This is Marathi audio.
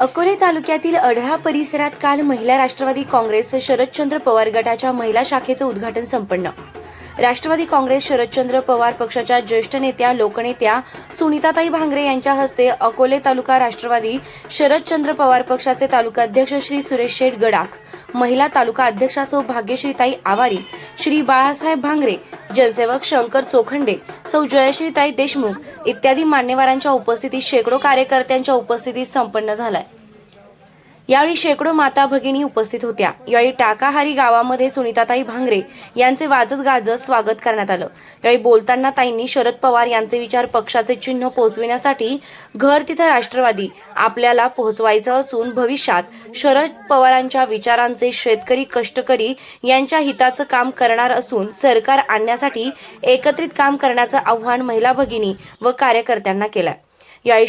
अकोले तालुक्यातील अढळा परिसरात काल महिला राष्ट्रवादी काँग्रेस शरदचंद्र पवार गटाच्या महिला शाखेचं उद्घाटन संपन्न. राष्ट्रवादी काँग्रेस शरदचंद्र पवार पक्षाच्या ज्येष्ठ नेत्या लोकनेत्या सुनीताताई भांगरे यांच्या हस्ते अकोले तालुका राष्ट्रवादी शरदचंद्र पवार पक्षाचे तालुकाध्यक्ष श्री सुरेश शेठ गडाख महिला तालुका अध्यक्षा सौ भाग्यश्रीताई आवारी श्री बाळासाहेब भांगरे जनसेवक शंकर चोखंडे सौ जयश्रीताई देशमुख इत्यादी मान्यवरांच्या उपस्थितीत शेकडो कार्यकर्त्यांच्या उपस्थितीत संपन्न झालाय. यावेळी शेकडो माता भगिनी उपस्थित होत्या. यावेळी टाकाहारी गावामध्ये सुनीताताई भांगरे यांचे वाजत गाजत स्वागत करण्यात आलं. यावेळी बोलताना ताईंनी शरद पवार यांचे विचार पक्षाचे चिन्ह पोहोचविण्यासाठी घर तिथं राष्ट्रवादी आपल्याला पोहोचवायचं असून भविष्यात शरद पवारांच्या विचारांचे शेतकरी कष्टकरी यांच्या हिताचं काम करणार असून सरकार आणण्यासाठी एकत्रित काम करण्याचं आव्हान महिला भगिनी व कार्यकर्त्यांना केलं यावेळी